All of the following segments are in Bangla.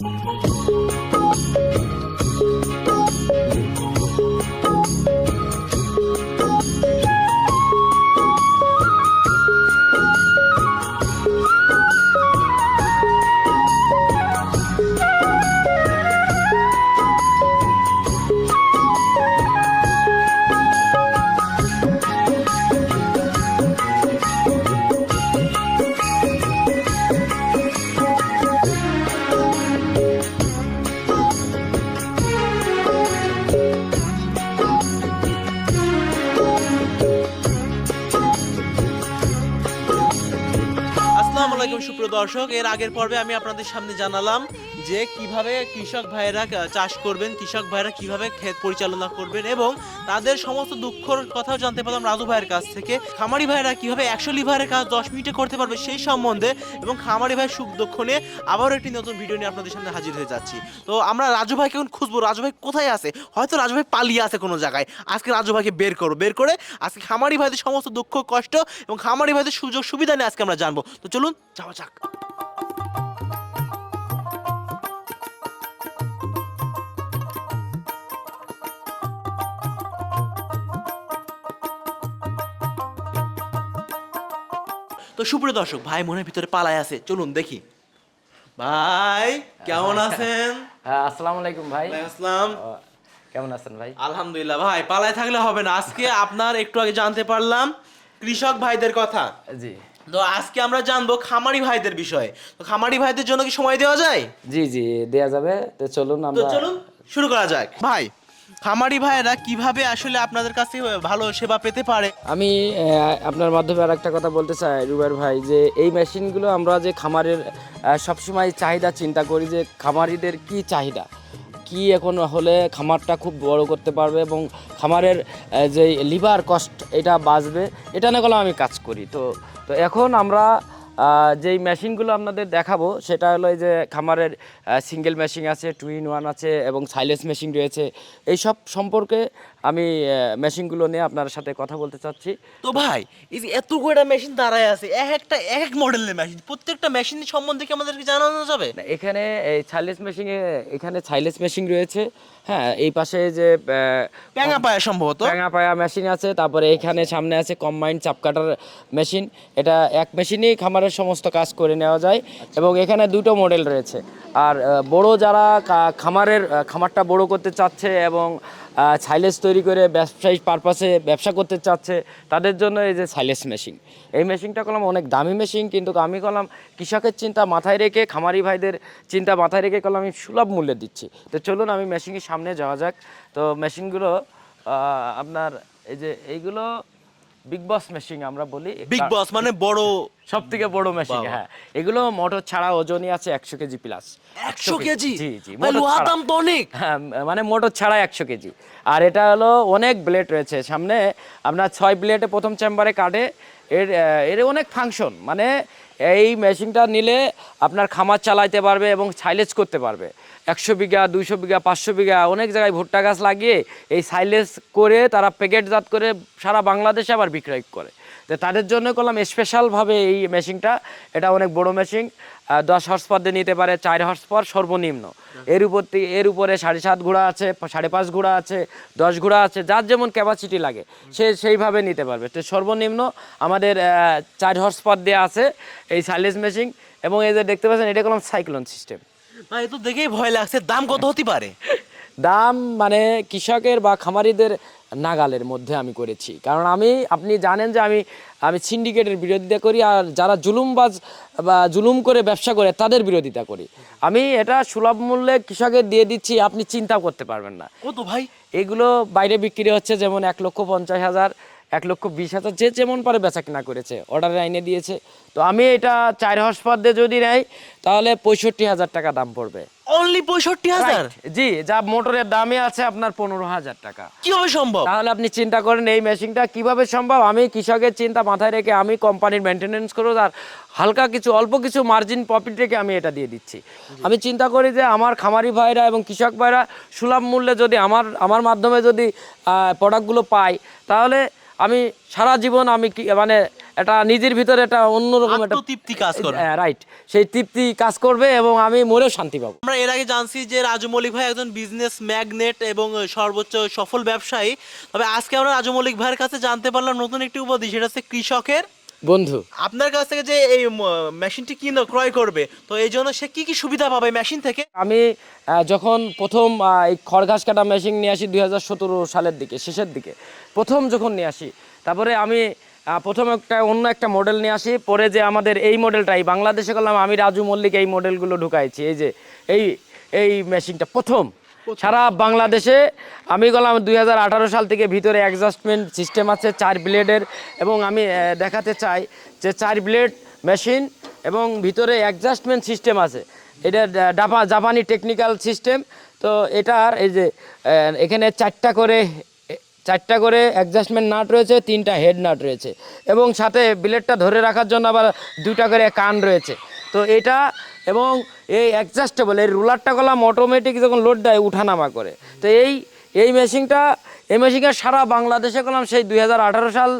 আসসালামু আলাইকুম সুপ্রিয় দর্শক, এর আগের পর্বে আমি আপনাদের সামনে জানালাম যে কীভাবে কৃষক ভাইয়েরা চাষ করবেন, কৃষক ভাইয়েরা কীভাবে ক্ষেত পরিচালনা করবেন এবং তাদের সমস্ত দুঃখর কথাও জানতে পারলাম রাজু ভাইয়ের কাছ থেকে। খামারি ভাইয়েরা কীভাবে একশো লিভারের কাজ দশ মিনিটে করতে পারবে সেই সম্বন্ধে এবং খামারি ভাই সুখ দুঃখ নিয়ে আবারও একটি নতুন ভিডিও নিয়ে আপনাদের সামনে হাজির হয়ে যাচ্ছি। তো আমরা রাজু ভাইকে এখন খুঁজবো। রাজু ভাই কোথায় আছে? হয়তো রাজু ভাই পালিয়ে আছে কোনো জায়গায়। আজকে রাজু ভাইকে বের করো, বের করে আজকে খামারি ভাইদের সমস্ত দুঃখ, কষ্ট এবং খামারি ভাইদের সুযোগ সুবিধা নিয়ে আজকে আমরা জানব। তো চলুন যাওয়া যাক। তো সুপ্রিয় দর্শক ভাই মনের ভিতরে পালায় আছে। চলুন দেখি। ভাই কেমন আছেন? হ্যাঁ আসসালামু আলাইকুম ভাই। আসসালাম। কেমন আছেন ভাই? আলহামদুলিল্লাহ ভাই পালায় থাকলে হবে না। আজকে আপনার একটু আগে জানতে পারলাম কৃষক ভাইদের কথা। জি। তো আজকে আমরা জানব খামারি ভাইদের বিষয়ে। তো খামারি ভাইদের জন্য কি সময় দেওয়া যায়? জি জি দেয়া যাবে। তো চলুন তো আমরা চলুন শুরু করা যাক। ভাই খামারি ভাইরা কীভাবে আসলে আপনাদের কাছে ভালো সেবা পেতে পারে? আমি আহ, আপনার মাধ্যমে আর একটা কথা বলতে চাই রুবের ভাই যে এই মেশিনগুলো আমরা যে খামারের আহ, সবসময় চাহিদা চিন্তা করি যে খামারিদের কি চাহিদা। কি এখন হলে খামারটা খুব বড় করতে পারবে এবং খামারের যে লিভার কস্ট এটা বাঁচবে, এটা গেলে আমি কাজ করি। তো তো এখন আমরা যেই মেশিনগুলো আপনাদের দেখাবো, সেটা হলো যে খামারের সিঙ্গেল মেশিন আছে টু ইন ওয়ান আছে এবং সাইলেন্স মেশিন রয়েছে। এই সব সম্পর্কে আমি মেশিনগুলো নিয়ে আপনার সাথে কথা বলতে চাচ্ছি। তো ভাই এই যে এত কয়টা মেশিন দাঁড়ায় আছে এক একটা এক এক মডেলের মেশিন প্রত্যেকটা মেশিন সম্বন্ধে কি আমাদেরকে জানানো যাবে? না, এখানে এই সাইলেন্স মেশিনে এখানে সাইলেন্স মেশিন রয়েছে হ্যাঁ এই পাশে যে প্যাঙা পায়া সম্ভবত। প্যাঙা পায়া মেশিন আছে তারপরে এখানে সামনে আছে কম্বাইন্ড চাপ কাটার মেশিন এটা এক মেশিনেই খামারের সমস্ত কাজ করে নেওয়া যায় এবং এখানে দুটো মডেল রয়েছে। আর বড় যারা খামারের খামারটা বড় করতে চাচ্ছে এবং সাইলেন্স তৈরি করে ব্যবসায়িক পারপাসে ব্যবসা করতে চাচ্ছে, তাদের জন্য এই যে সাইলেস মেশিন এই মেশিনটা করলাম অনেক দামি মেশিন কিন্তু আমি করলাম কৃষকের চিন্তা মাথায় রেখে, খামারি ভাইদের চিন্তা মাথায় রেখে করলাম আমি সুলভ মূল্যে দিচ্ছি। তো চলুন আমি মেশিনের সামনে যাওয়া যাক। তো মেশিনগুলো আপনার এই যে এইগুলো বিগ বস মেশিন আমরা বলি। বিগ বস মানে বড় সব থেকে বড় মেশিন হ্যাঁ। এগুলো মোটর ছাড়া ওজনই আছে একশো কেজি প্লাস একশো কেজি? জি জি। দাম তো অনেক। হ্যাঁ মানে মোটর ছাড়া একশো কেজি। আর এটা হলো অনেক ব্লেড রয়েছে। সামনে আপনার ছয় ব্লেডে প্রথম চেম্বারে কাটে। এর এর অনেক ফাংশন মানে এই মেশিনটা নিলে আপনার খামার চালাইতে পারবে এবং সাইলেজ করতে পারবে। একশো বিঘা, দুইশো বিঘা, পাঁচশো বিঘা অনেক জায়গায় ভুট্টা গাছ লাগিয়ে এই সাইলেজ করে তারা প্যাকেটজাত করে সারা বাংলাদেশে আবার বিক্রয় করে। তো তাদের জন্য করলাম স্পেশালভাবে এই মেশিনটা এটা অনেক বড় মেশিন দশ হর্সপার দিয়ে নিতে পারে চার হর্স সর্বনিম্ন। এর উপর এর উপরে সাড়ে সাত ঘোড়া আছে সাড়ে পাঁচ ঘোড়া আছে দশ ঘোড়া আছে যার যেমন ক্যাপাসিটি লাগে সে সেইভাবে নিতে পারবে। তো সর্বনিম্ন আমাদের চার হর্স দিয়ে আছে এই সাইলেজ মেশিন এবং এই যে দেখতে পাচ্ছেন এটা করলাম সাইক্লোন সিস্টেম ভাই এ তো দেখেই ভয় লাগছে দাম কত হতে পারে? দাম মানে কৃষকের বা খামারিদের নাগালের মধ্যে আমি করেছি। কারণ আমি আপনি জানেন যে আমি আমি সিন্ডিকেটের বিরোধিতা করি আর যারা জুলুমবাজ বা জুলুম করে ব্যবসা করে তাদের বিরোধিতা করি। আমি এটা সুলভ মূল্যে কৃষকের দিয়ে দিচ্ছি আপনি চিন্তা করতে পারবেন না। কত ভাই? এগুলো বাইরে বিক্রি হচ্ছে যেমন এক লক্ষ পঞ্চাশ হাজার এক লক্ষ বিশ হাজার যে যেমন পারে বেচা কিনা করেছে অর্ডারে আইনে দিয়েছে। তো আমি এটা চার হর্স পার দিয়ে যদি নেই তাহলে পঁয়ষট্টি হাজার টাকা দাম পড়বে। অনলি পঁয়ষট্টি হাজার? জি যা মোটরের দামে আছে আপনার পনেরো হাজার টাকা। কীভাবে সম্ভব? তাহলে আপনি চিন্তা করেন এই মেশিনটা কীভাবে সম্ভব? আমি কৃষকের চিন্তা মাথায় রেখে আমি কোম্পানির মেনটেনেন্স করব আর হালকা কিছু অল্প কিছু মার্জিন প্রফিট রেখে আমি এটা দিয়ে দিচ্ছি। আমি চিন্তা করি যে আমার খামারি ভাইরা এবং কৃষক ভাইরা সুলভ মূল্যে যদি আমার আমার মাধ্যমে যদি প্রোডাক্টগুলো পাই তাহলে আমি সারা জীবন আমি মানে এটা নিজের ভিতরে এটা অন্যরকম একটা তৃপ্তি কাজ করবে হ্যাঁ রাইট সেই তৃপ্তি কাজ করবে এবং আমি মরেও শান্তি পাবো। আমরা এর আগে জানছি যে রাজু মল্লিক ভাই একজন বিজনেস ম্যাগনেট এবং সর্বোচ্চ সফল ব্যবসায়ী। তবে আজকে আমরা রাজু মল্লিক ভাইয়ের কাছে জানতে পারলাম নতুন একটি উপাধি সেটা হচ্ছে কৃষকের বন্ধু। আপনার কাছ থেকে যে এই মেশিনটি কিনে ক্রয় করবে তো এই জন্য সে কি কি সুবিধা পাবে মেশিন থেকে? আমি যখন প্রথম এই খড় ঘাস কাটা মেশিন নিয়ে আসি দুই হাজার সতেরো সালের দিকে শেষের দিকে প্রথম যখন নিয়ে আসি তারপরে আমি প্রথম একটা অন্য একটা মডেল নিয়ে আসি পরে যে আমাদের এই মডেলটাই বাংলাদেশে করলাম আমি রাজু মল্লিক এই মডেলগুলো ঢুকাইছি এই যে এই এই মেশিনটা প্রথম। সারা বাংলাদেশে, আমি গেলাম দুই হাজার আঠারো সাল থেকে ভিতরে অ্যাডজাস্টমেন্ট সিস্টেম আছে, চার ব্লেডের এবং আমি দেখাতে চাই যে চার ব্লেড মেশিন এবং ভিতরে অ্যাডজাস্টমেন্ট সিস্টেম আছে। এটা ডাপা জাপানি টেকনিক্যাল সিস্টেম তো এটার এই যে এখানে চারটা করে চারটা করে অ্যাডজাস্টমেন্ট নাট রয়েছে, তিনটা হেড নাট রয়েছে। এবং সাথে ব্লেডটা ধরে রাখার জন্য আবার দুটা করে কান রয়েছে। তো এটা এবং এই অ্যাডজাস্টেবল এই রুলারটা করলাম অটোমেটিক যখন লোড দেয়, উঠানামা করে। তো এই এই মেশিনটা এই মেশিনটা সারা বাংলাদেশে করলাম সেই দুই হাজার আঠারো সাল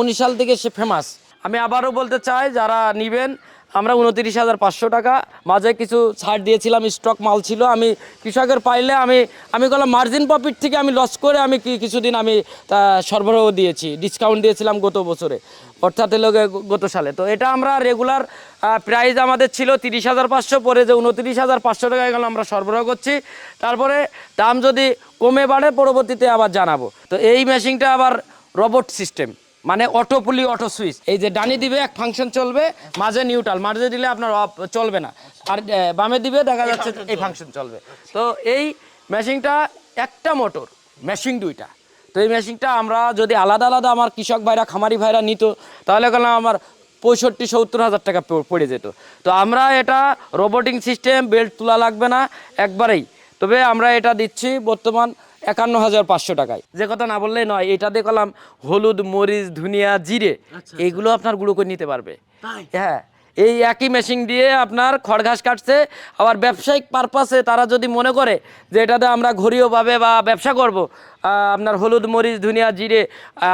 উনিশ সাল থেকে সে ফেমাস আমি আবারও বলতে চাই, যারা নিবেন, আমরা উনতিরিশ হাজার পাঁচশো টাকা। মাঝে কিছু ছাড় দিয়েছিলাম স্টক মাল ছিল। আমি কৃষকের পাইলে আমি আমি বললাম মার্জিন প্রফিট থেকে আমি লস করে আমি কিছুদিন আমি তা সরবরাহ দিয়েছি। ডিসকাউন্ট দিয়েছিলাম গত বছরে। অর্থাৎ হলো গত সালে। তো এটা আমরা রেগুলার প্রাইস আমাদের ছিল তিরিশ হাজার পাঁচশো, পরে যে উনতিরিশ হাজার পাঁচশো টাকা গেলে আমরা সরবরাহ করছি। তারপরে দাম যদি কমে বাড়ে, পরবর্তীতে আবার জানাব। তো এই মেশিনটা আবার রোবট সিস্টেম মানে অটো পুলি অটো সুইচ এই যে ডানি দিবে, এক ফাংশন চলবে, মাঝে নিউট্রাল মাঝে দিলে আপনার চলবে না। আর বামে দিবে, দেখা যাচ্ছে এই ফাংশন চলবে। তো এই মেশিনটা একটা মোটর মেশিন দুইটা। তো এই মেশিনটা আমরা যদি আলাদা আলাদা আমার কৃষক ভাইরা খামারি ভাইরা নিত তাহলে গেলাম আমার পঁয়ষট্টি সত্তর হাজার টাকা পড়ে যেত। তো আমরা এটা রোবোটিং সিস্টেম বেল্ট তোলা লাগবে না একবারেই। তবে আমরা এটা দিচ্ছি বর্তমান একান্ন হাজার পাঁচশো টাকায়। যে কথা না বললেই নয় এটা দিয়ে কলাম হলুদ মরিচ ধুনিয়া জিরে এইগুলো আপনার গুঁড়ো করে নিতে পারবে। হ্যাঁ এই একই মেশিন দিয়ে আপনার খড় ঘাস কাটছে আবার ব্যবসায়িক পারপাসে তারা যদি মনে করে যে এটাতে আমরা ঘড়িওভাবে বা ব্যবসা করব আপনার হলুদ মরিচ ধনিয়া জিরে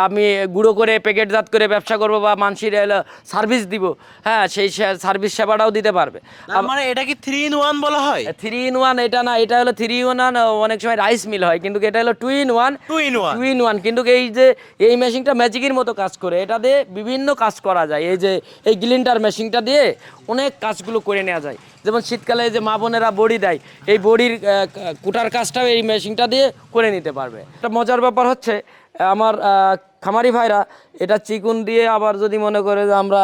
আমি গুঁড়ো করে প্যাকেটজাত করে ব্যবসা করব বা মানসির সার্ভিস দিব। হ্যাঁ সেই সার্ভিস সেবাটাও দিতে পারবে। মানে এটা কি থ্রি ইন ওয়ান বলা হয়? থ্রি ইন ওয়ান এটা না এটা হলো থ্রি ইন ওয়ান অনেক সময় রাইস মিল হয় কিন্তু এটা হলো two in one two in one two in one কিন্তু এই যে এই মেশিনটা ম্যাজিকের মতো কাজ করে এটা দিয়ে বিভিন্ন কাজ করা যায়। এই যে এই গ্লিন্ডার মেশিনটা দিয়ে অনেক কাজগুলো করে নেওয়া যায়। যেমন শীতকালে যে মা বোনেরা বড়ি দেয় এই বড়ির কুটার কাজটাও এই মেশিনটা দিয়ে করে নিতে পারবে। একটা মজার ব্যাপার হচ্ছে আমার খামারি ভাইরা এটা চিকুন দিয়ে আবার যদি মনে করে যে আমরা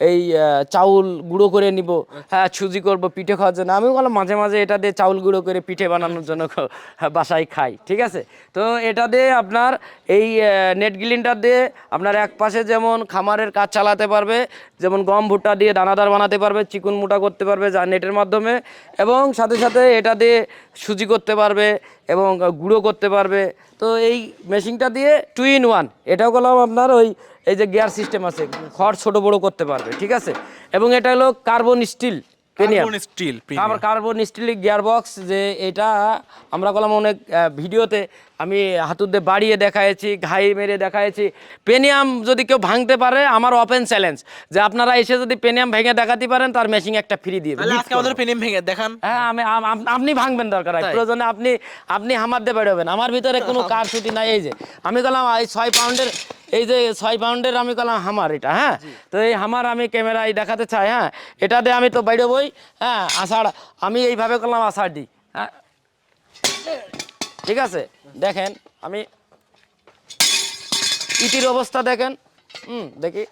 এই- চাউল গুঁড়ো করে নিব। হ্যাঁ সুজি করব, পিঠে খাওয়ার জন্য। আমি বললাম, মাঝে মাঝে এটা দিয়ে চাউল গুঁড়ো করে পিঠে বানানোর জন্য খ- বাসায় খাই, ঠিক আছে? তো এটা দিয়ে আপনার এই নেট গ্লিনটা দিয়ে আপনার এক পাশে যেমন খামারের কাজ চালাতে পারবে, যেমন গম ভুট্টা দিয়ে দানাদার বানাতে পারবে, চিকুন মুটা করতে পারবে যা নেটের মাধ্যমে, এবং সাথে সাথে এটা দিয়ে সুজি করতে পারবে এবং গুঁড়ো করতে পারবে। তো এই মেশিনটা দিয়ে টু ইন ওয়ান এটাও করলাম আপনার ওই এই যে গিয়ার সিস্টেম আছে খড় ছোট বড় করতে পারবে ঠিক আছে? এবং এটা হলো carbon steel carbon steel gearbox যে এটা আমরা অনেক ভিডিওতে আমি বাড়িয়ে দেখাইছি ঘাই মেরে দেখাইছি। পেনিয়াম যদি কেউ ভাঙতে পারে আমার ওপেন চ্যালেঞ্জ যে আপনারা এসে যদি পেনিয়াম ভেঙে দেখাতে পারেন তার মেশিন একটা ফ্রি দিয়ে আজকে আমাদের পেনিম ভেঙে দেখান। হ্যাঁ আমি আপনি ভাঙবেন দরকার হয়? প্রয়োজনে আপনি আপনি হামার দিয়ে বেরোবেন। আমার ভিতরে কোনো কার ছুটি নাই এই যে। আমি গেলাম এই ছয় পাউন্ডের এই যে ছয় পাউন্ডের আমি কলাম হামার এটা হ্যাঁ? তো এই হামার আমি ক্যামেরায় দেখাতে চাই হ্যাঁ? এটা দিয়ে আমি তো বাইরে বই হ্যাঁ? আষাঢ় আমি এইভাবে করলাম আষাঢ় দিই হ্যাঁ? ঠিক আছে? দেখেন আমি ইটির অবস্থা দেখেন। হুম দেখি।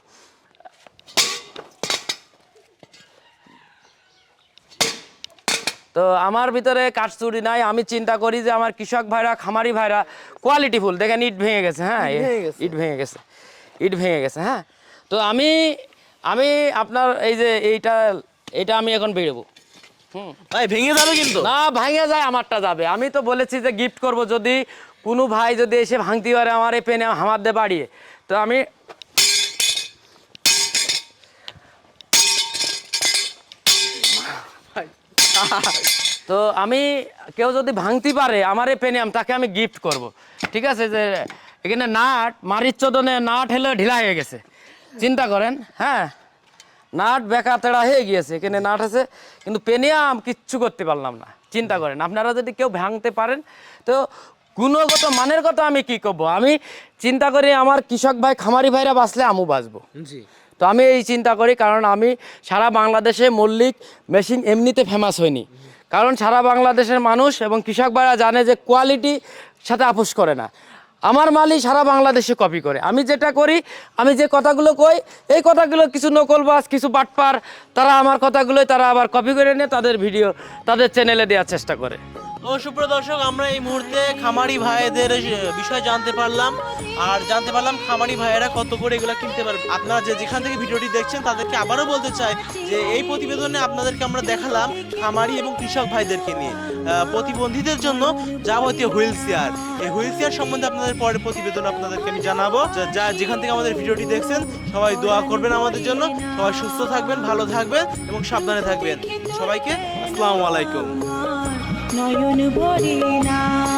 তো আমার ভিতরে কাঠচুরি নাই আমি চিন্তা করি যে আমার কৃষক ভাইরা খামারি ভাইরা কোয়ালিটি ফুল। দেখেন ইট ভেঙে গেছে হ্যাঁ ইট ভেঙে গেছে। ইট ভেঙে গেছে হ্যাঁ। তো আমি আমি আপনার এই যে এইটা এটা আমি এখন বেরোবো। হুম। ভাই ভেঙে যাবে কিন্তু। না ভাঙে যায় আমারটা যাবে। আমি তো বলেছি যে গিফট করব যদি কোনো ভাই যদি এসে ভাঙতে পারে আমার এই পেনে হামার দিয়ে বাড়িয়ে। তো আমি তো আমি কেউ যদি ভাঙতে পারে আমার এই পেনিয়াম তাকে আমি গিফট করব। ঠিক আছে যে এখানে নাট মারির চোদনে নাট হেলে ঢিলা হয়ে গেছে। চিন্তা করেন হ্যাঁ? নাট বেকা তেড়া হয়ে গিয়েছে, এখানে নাট আছে। কিন্তু পেনিয়াম কিচ্ছু করতে পারলাম না। চিন্তা করেন, আপনারা যদি কেউ ভাঙতে পারেন, তো গুণগত মানের কথা আমি কি করব? আমি চিন্তা করি আমার কৃষক ভাই খামারি ভাইরা বাঁচলে আমু বাঁচবো। জি। তো আমি এই চিন্তা করি, কারণ আমি সারা বাংলাদেশে মল্লিক মেশিন এমনিতে ফেমাস হয়নি। কারণ সারা বাংলাদেশের মানুষ এবং কৃষক ভাইরা জানে যে কোয়ালিটি সাথে আপোষ করে না। আমার মালই সারা বাংলাদেশে কপি করে। আমি যেটা করি, আমি যে কথাগুলো কই, এই কথাগুলো কিছু নকলবাজ কিছু বাটপার, তারা আমার কথাগুলোই তারা আবার কপি করে নিয়ে, তাদের ভিডিও তাদের চ্যানেলে দেওয়ার চেষ্টা করে। তো সুপ্রিয় দর্শক, আমরা এই মুহূর্তে খামারি ভাইদের বিষয় জানতে পারলাম। আর জানতে পারলাম খামারি ভাইয়েরা কত করে এগুলো কিনতে পারবে। আপনারা যে যেখান থেকে ভিডিওটি দেখছেন, তাদেরকে আবারও বলতে চাই যে এই প্রতিবেদনে আপনাদেরকে আমরা দেখালাম খামারি এবং কৃষক ভাইদেরকে নিয়ে। প্রতিবন্ধীদের জন্য যাবতীয় হুইল চেয়ার। এই হুইল চেয়ার সম্বন্ধে আপনাদের পরের প্রতিবেদন আপনাদেরকে আমি জানাব। যা- যা যেখান থেকে আমাদের ভিডিওটি দেখছেন, সবাই দোয়া করবেন আমাদের জন্য। সবাই সুস্থ থাকবেন, ভালো থাকবেন এবং সাবধানে থাকবেন। সবাইকে আসসালামু আলাইকুম। নয়ন ভরে না।